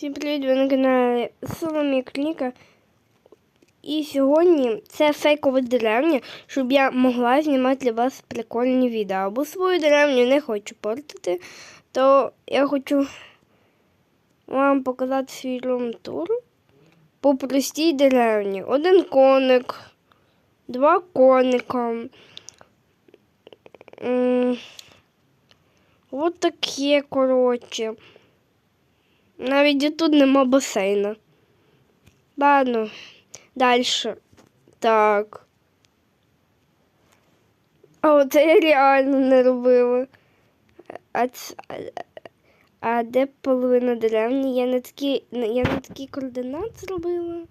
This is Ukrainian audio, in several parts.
Всім привіт, ви на каналі Соломія Клініка. І сьогодні це фейкова деревня, щоб я могла знімати для вас прикольні відео. Або свою деревню не хочу портити, то я хочу вам показати свій рум-тур по простій деревні. Один коник, два коника. От таке, коротше. Навіть і тут нема басейна. Ладно, далі. Так. А оце я реально не робила. А, а де половина деревні? Я не такі, я не такі координат зробила.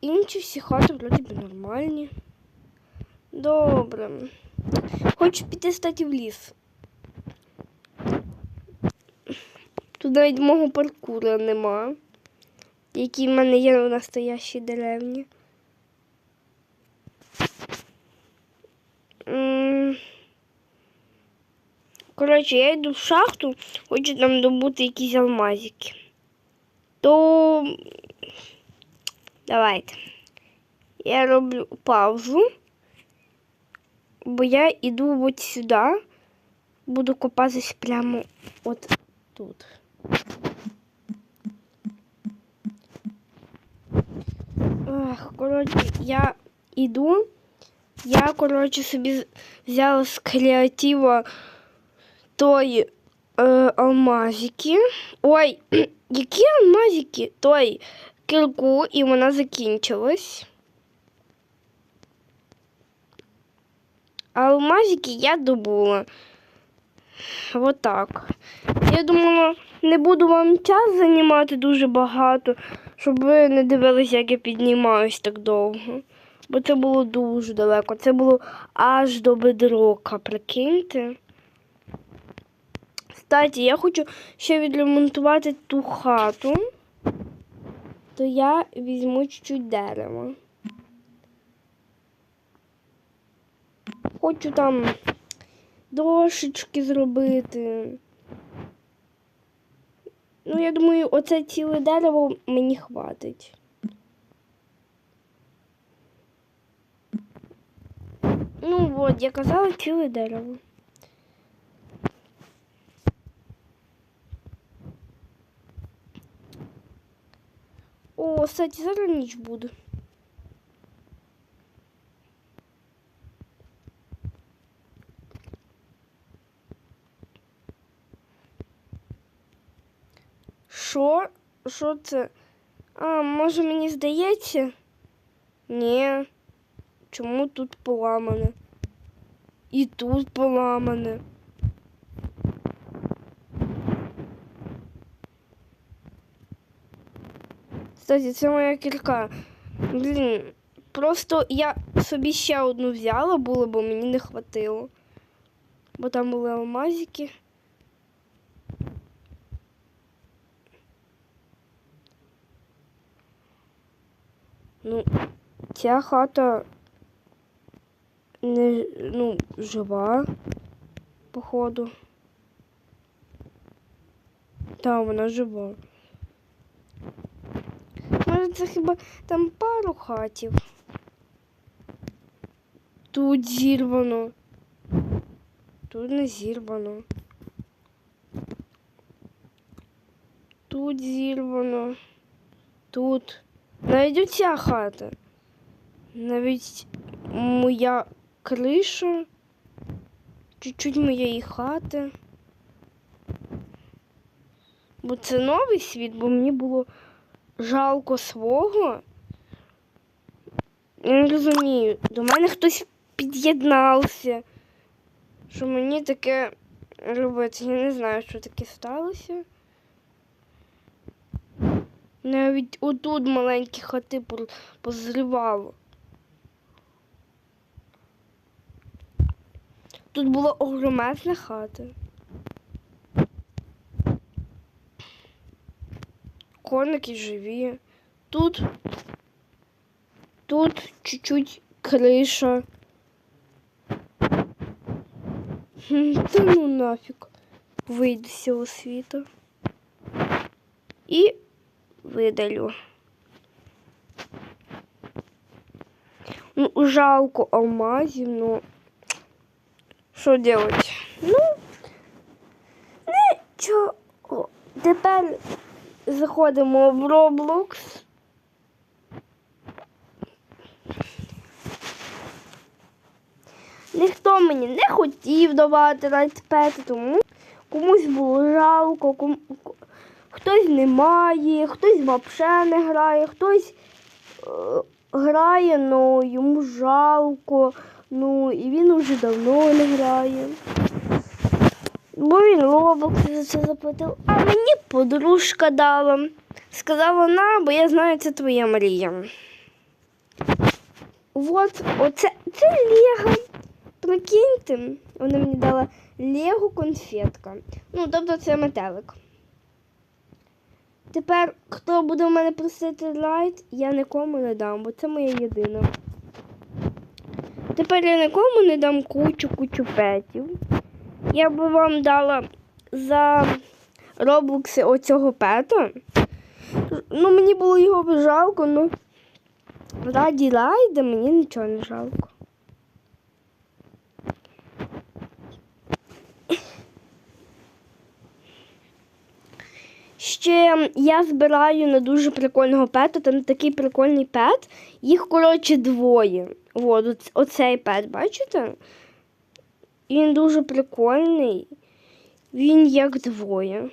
Інші всі хати вроді би нормальні. Добре. Хочу піти стати в ліс. Тут навіть мого паркура нема, який в мене є в настоящій деревні. Коротше, я йду в шахту, хочу там добути якісь алмазики. То давайте. Я роблю паузу, бо я йду от сюди, буду копатись прямо от тут. Ах, коротше, я йду. Я, коротше, собі взяла з креатива той е, алмазики. Ой, які алмазики? Той кірку, і вона закінчилась. Алмазики я добула. Вот так. Я думала, не буду вам час займати дуже багато, щоб ви не дивилися, як я піднімаюсь так довго. Бо це було дуже далеко. Це було аж до бедрока, прикиньте. Кстати, я хочу ще відремонтувати ту хату, то я візьму чуть-чуть дерева. Хочу там дошечки зробити. Ну, я думаю, оце ціле дерево мені хватить. Ну от, я казала ціле дерево. О, кстати, зараз ніч буде. Що? Що це? А, може мені здається? Ні. Чому тут поламане? І тут поламане. Кстати, це моя кірка. Блін, просто я собі ще одну взяла було, бо мені не хватило. Бо там були алмазики. Ну, ця хата не ну, жива, походу. Так, вона жива. Може, це хіба там пару хатів. Тут зірвано. Тут не зірвано. Тут зірвано. Тут. Навіть оця хата. Навіть моя криша. Чуть-чуть моєї хати. Бо це новий світ, бо мені було жалко свого. Я не розумію, до мене хтось під'єднався. Що мені таке робити? Я не знаю, що таке сталося. Навіть отут маленькі хати позривало. Тут була огромезна хата. Коники живі. Тут, тут чуть-чуть криша. Та ну нафіг. Вийду з цього світу. і видалю. Ну, жалко алмазів, ну що делать? Ну, нічого. Тепер заходимо в Roblox. Ніхто мені не хотів давати райтпети, тому комусь було жалко, кому... хтось не має, хтось взагалі не грає, хтось е, грає, але йому жалко. Ну і він вже давно не грає. Бо він Roblox за це заплатив, а мені подружка дала. Сказала на, бо я знаю, це твоя мрія. От, оце це Лего. Прикиньте, вона мені дала Лего конфетка. Ну, тобто це метелик. Тепер, хто буде в мене просити лайт, я нікому не дам, бо це моя єдина. Тепер я нікому не дам кучу-кучу петів. Я би вам дала за роблокси оцього пета. Ну, мені було його жалко, ну раді лайда мені нічого не жалко. Ще я збираю на дуже прикольного пета. Там такий прикольний пет. Їх, коротше, двоє. От, оцей пет, бачите? Він дуже прикольний. Він як двоє.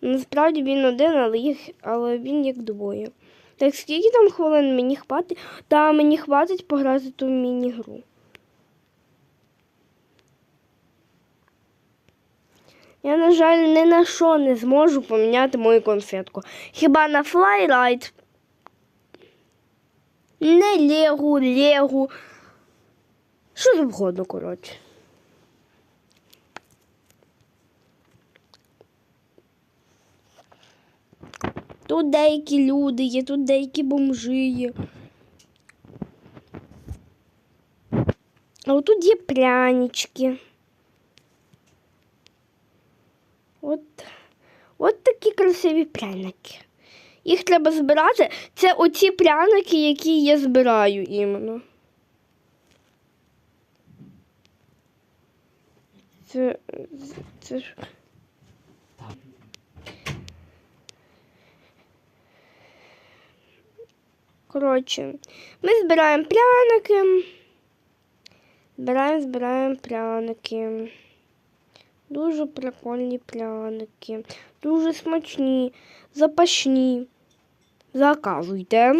Насправді він один, але, їх, але він як двоє. Так скільки там хвилин мені хватить? Та мені хватить пограти ту міні-гру. Я, на жаль, ні на що не зможу поміняти мою конфетку. Хіба на флайрайд? Не Легу, Легу. Що завгодно, коротше. Тут деякі люди є, тут деякі бомжи є. А отут є прянички. От, от такі красиві пряники. Їх треба збирати. Це оці пряники, які я збираю іменно. Це, це ж. Коротше, ми збираємо пряники. Збираємо, збираємо пряники. Дуже прикольні пряники. Дуже смачні, запашні. Заказуйте.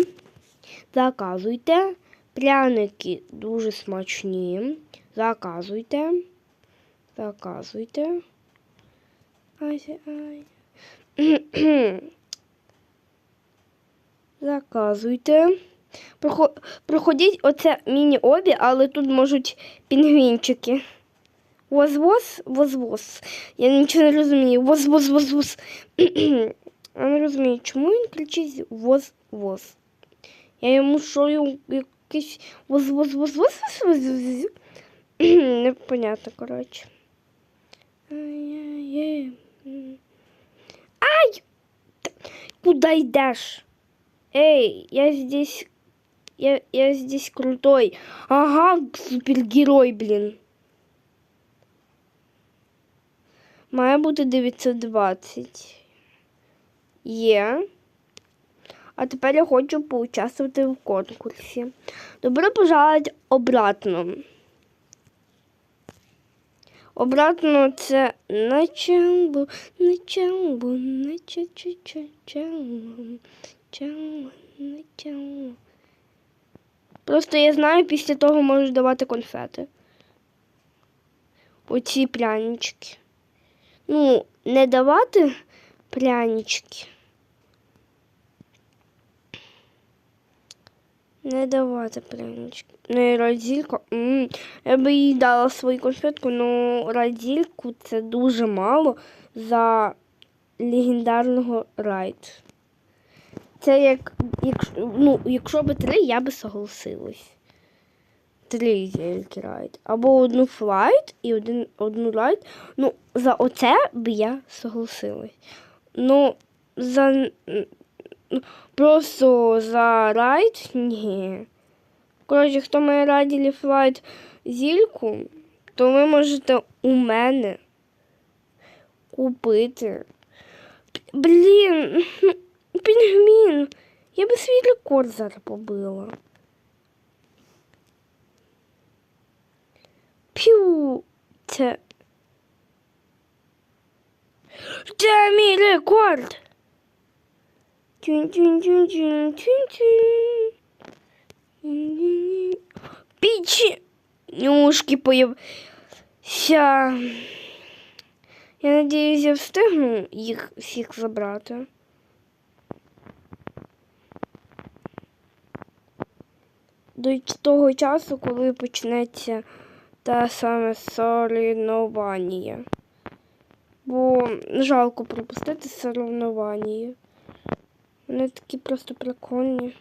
Заказуйте. Пряники дуже смачні. Заказуйте. Заказуйте. Заказуйте. Проходіть оце міні-обі, але тут можуть пінгвінчики. Возвоз, возвоз. Я нічого не розумію. Возвоз, возвоз. Я не розумію, чому він кричить воз-воз. Я йому шою якийсь воз-воз, воз-воз, воз-воз. Непонятно, коротше. Ай-яй-яй. Ай! Куда йдеш? Эй, я здесь... Я, я здесь крутой. Ага, супергерой, блин. Має бути 920. Є. А тепер я хочу поучаствувати в конкурсі. Добро пожаловать обратно. Обратно це начало, начало, начало, начало. Просто я знаю, після того можу давати конфети. Оці прянички. Ну, не давати прянички. Не давати прянички. Не радільку. М, Я би їй дала свою конфетку, але радільку це дуже мало за легендарного райд. Це як, якщо, ну, якщо би три, я би согласилась. Три тільки райд. Або одну флайт і один, одну райд. Ну, за оце би я согласилась. Ну, за просто за райд? Ні. Коротше, хто має раділі флайт зільку, то ви можете у мене купити. Блін, ну, пінгвін. Я би свій рекорд зараз побила. П'ю. Це. Мій рекорд. Пічі. Нюшки появся. Я надіюсь, я встигну їх всіх забрати. До того часу, коли почнеться те саме соревнування. Бо жалко пропустити соревнування. Вони такі просто прикольні.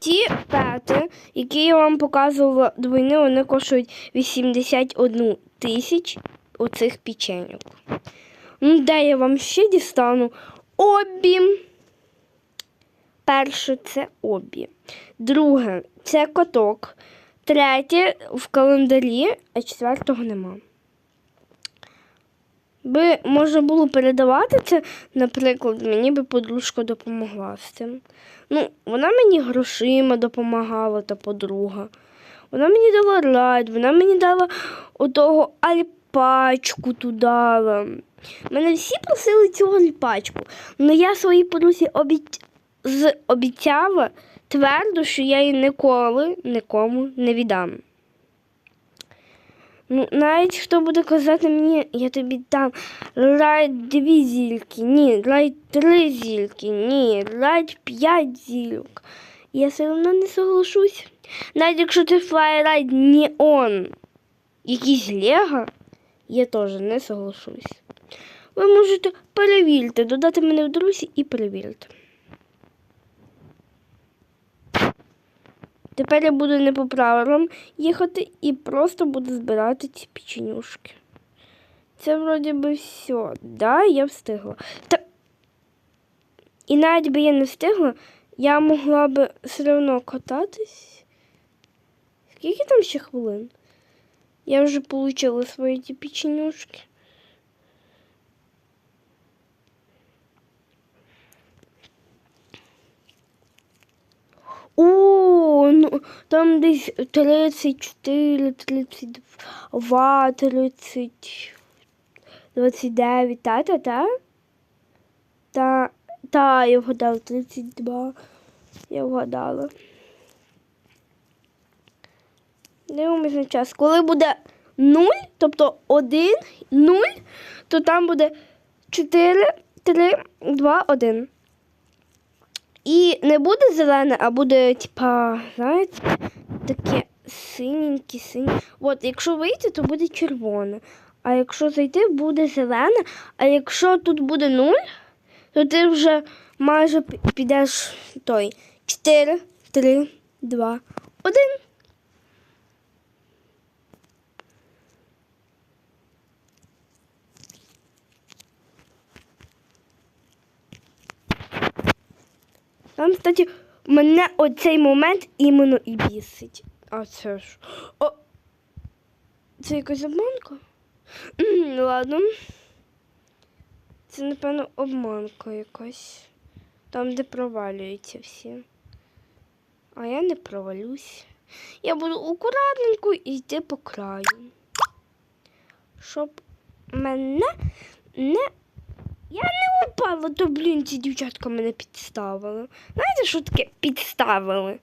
Ті пети, які я вам показувала до війни, вони коштують 81 тисяч оцих печеньок. Ну, де я вам ще дістану? Обі. Перше це обі. Друге це коток. Третє в календарі, а четвертого нема. Би можна було передавати це, наприклад, мені би подружка допомогла з цим. Ну, вона мені грошима допомагала, та подруга. Вона мені дала райд, вона мені дала отого альпачку ту дала. Мене всі просили цю альпачку. але я своїй подрузі обіць... з- обіцяла твердо, що я її ніколи нікому не віддам. Ну, навіть хто буде казати мені, я тобі дам райд дві зільки, ні, райд три зільки, ні, райд п'ять зільок. Я все одно не соглашусь. Навіть якщо це флайрайд не он, якийсь Лего, я теж не соглашусь. Ви можете перевірити, додати мене в друзі і перевірити. Тепер я буду не по правилам їхати і просто буду збирати ці печенюшки. Це вроді би все. Да, я встигла. Та... І навіть би я не встигла, я могла би все одно кататись. Скільки там ще хвилин? Я вже отримала свої ті печенюшки. О, ну там десь 34, 32, 30, 29, та, та, та? Та, та, я вгадала, 32. Я вгадала. На час. Коли буде 0, тобто 1, 0, то там буде 4, 3, 2, 1. І не буде зелене, а буде, типа, знаєте, таке синеньке, синє. От, якщо вийти, то буде червоне. А якщо зайти, буде зелене. А якщо тут буде нуль, то ти вже майже підеш той. 4, 3, 2, 1. Там, кстати, мене оцей момент іменно і бісить. А це ж. О! Це якась обманка? Ладно. Це, напевно, обманка якась. Там, де провалюються всі. А я не провалюсь. Я буду акуратненько йти по краю. Щоб мене не я не упала, то блін, ці дівчатка мене підставили. Знаєте, що таке підставили?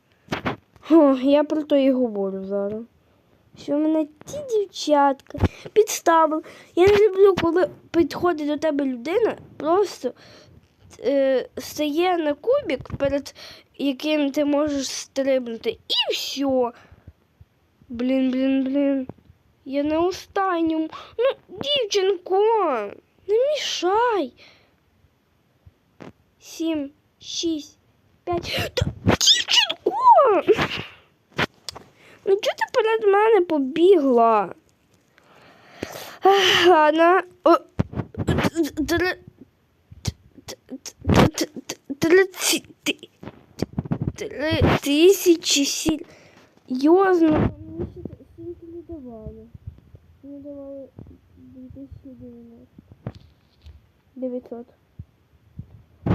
О, я про то і говорю зараз. Що мене ті дівчатка підставили. Я не люблю, коли підходить до тебе людина, просто е, стає на кубик, перед яким ти можеш стрибнути, і все. Блін, блін, блін. Я на останньому. Ну, дівчинко, не мішай. Сім, шість, п'ять. Та дівчинко! Ну чого ти перед мене побігла? Ладно. Три... Тисячі сіль. Йозно. Мені ще стільки не давали. Мені давали 2090. 900. Ну,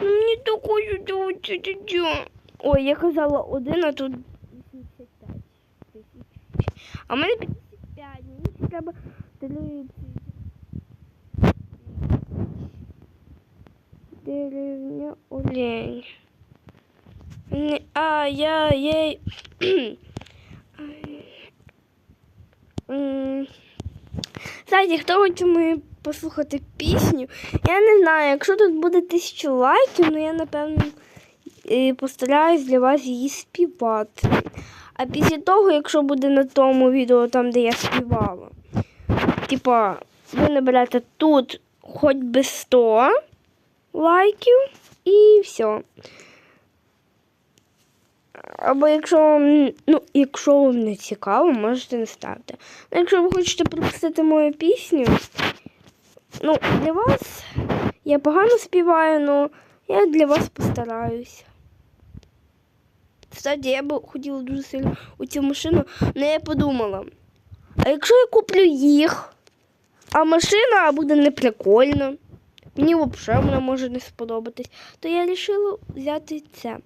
мені так хочеться Ой, я казала один, а тут 85 тисяч. А в мене 55. Мені треба 30. Деревня олень. Не, а, я, ей. М. Хто хоче мою послухати пісню? Я не знаю, якщо тут буде тисячу лайків, ну я напевно е, постараюсь для вас її співати. А після того, якщо буде на тому відео, там, де я співала, типа, ви наберете тут хоч би 100 лайків і все. Або якщо вам, ну, якщо вам не цікаво, можете не ставити. Ну, якщо ви хочете пропустити мою пісню, ну, для вас я погано співаю, але я для вас постараюсь. Кстати, я б хотіла дуже сильно у цю машину, але я подумала, а якщо я куплю їх, а машина буде неприкольна, мені взагалі вона може не сподобатись, то я вирішила взяти це.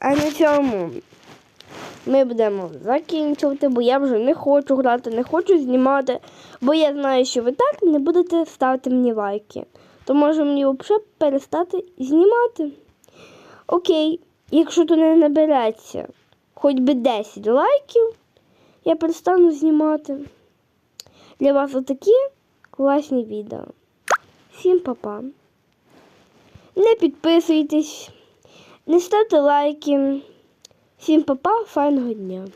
А на цьому ми будемо закінчувати, бо я вже не хочу грати, не хочу знімати, бо я знаю, що ви так не будете ставити мені лайки. То може мені взагалі перестати знімати. Окей, якщо то не набереться хоч би 10 лайків, я перестану знімати. Для вас отакі класні відео. Всім па-па. Не підписуйтесь, не ставте лайки. Всім па-па, файного дня.